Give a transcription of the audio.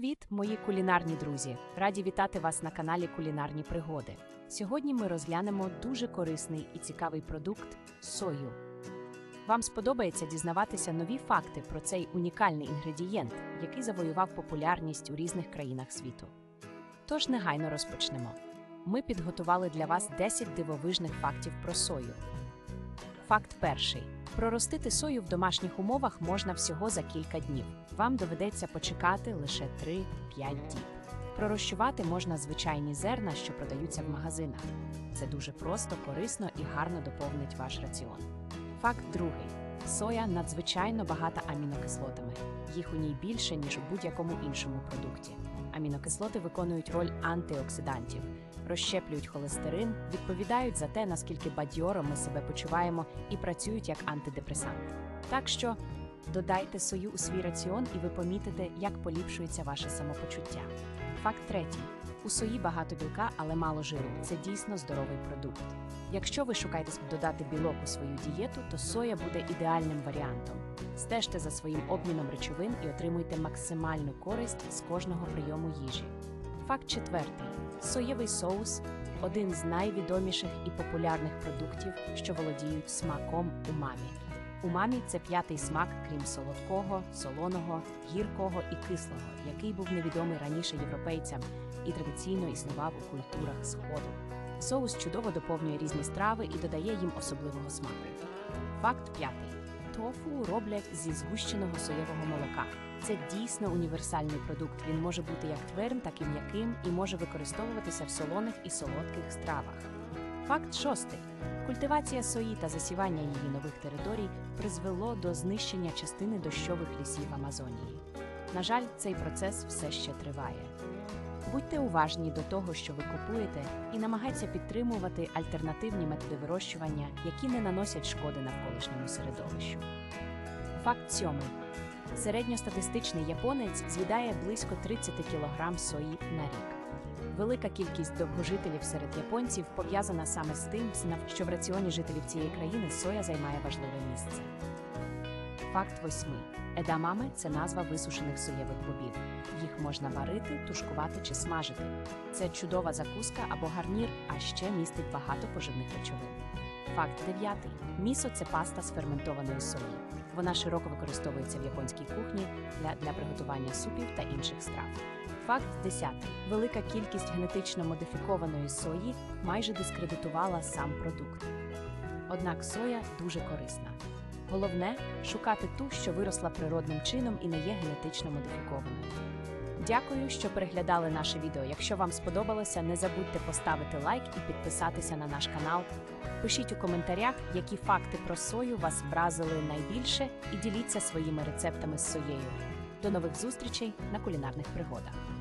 Привіт, мої кулінарні друзі! Раді вітати вас на каналі Кулінарні Пригоди. Сьогодні ми розглянемо дуже корисний і цікавий продукт сою. Вам сподобається дізнаватися нові факти про цей унікальний інгредієнт, який завоював популярність у різних країнах світу. Тож негайно розпочнемо. Ми підготували для вас 10 дивовижних фактів про сою. Факт перший: проростити сою в домашніх умовах можна всього за кілька днів. Вам доведеться почекати лише 3-5 діб. Пророщувати можна звичайні зерна, що продаються в магазинах. Це дуже просто, корисно і гарно доповнить ваш раціон. Факт другий: соя надзвичайно багата амінокислотами. Їх у ній більше, ніж у будь-якому іншому продукті. Амінокислоти виконують роль антиоксидантів, розщеплюють холестерин, відповідають за те, наскільки бадьоро ми себе почуваємо і працюють як антидепресант. Так що додайте сою у свій раціон, і ви помітите, як поліпшується ваше самопочуття. Факт третій: у сої багато білка, але мало жиру. Це дійсно здоровий продукт. Якщо ви шукаєте додати білок у свою дієту, то соя буде ідеальним варіантом. Стежте за своїм обміном речовин і отримуйте максимальну користь з кожного прийому їжі. Факт четвертий: соєвий соус один з найвідоміших і популярних продуктів, що володіють смаком умамі. Умамі це п'ятий смак, крім солодкого, солоного, гіркого і кислого, який був невідомий раніше європейцям і традиційно існував у культурах Сходу. Соус чудово доповнює різні страви і додає їм особливого смаку. Факт п'ятий: тофу роблять зі згущеного соєвого молока. Це дійсно універсальний продукт. Він може бути як твердим, так і м'яким і може використовуватися в солоних і солодких стравах. Факт шостий: культивація сої та засівання її нових територій призвело до знищення частини дощових лісів Амазонії. На жаль, цей процес все ще триває. Будьте уважні до того, що ви купуєте, і намагайтеся підтримувати альтернативні методи вирощування, які не наносять шкоди навколишньому середовищу. Факт сьомий: середньостатистичний японець з'їдає близько 30 кг сої на рік. Велика кількість довгожителів серед японців пов'язана саме з тим, що в раціоні жителів цієї країни соя займає важливе місце. Факт восьмий. Едамаме це назва висушених соєвих бобів. Їх можна варити, тушкувати чи смажити. Це чудова закуска або гарнір, а ще містить багато поживних речовин. Факт дев'ятий. Місо це паста з ферментованої сої. Вона широко використовується в японській кухні для, для приготування супів та інших страв. Факт 10. Велика кількість генетично модифікованої сої майже дискредитувала сам продукт. Однак соя дуже корисна. Головне шукати ту, що виросла природним чином і не є генетично модифікованою. Дякую, що переглядали наше відео. Якщо вам сподобалося, не забудьте поставити лайк і підписатися на наш канал. Пишіть у коментарях, які факти про сою вас вразили найбільше, і діліться своїми рецептами з соєю. До нових зустрічей на кулінарних пригодах.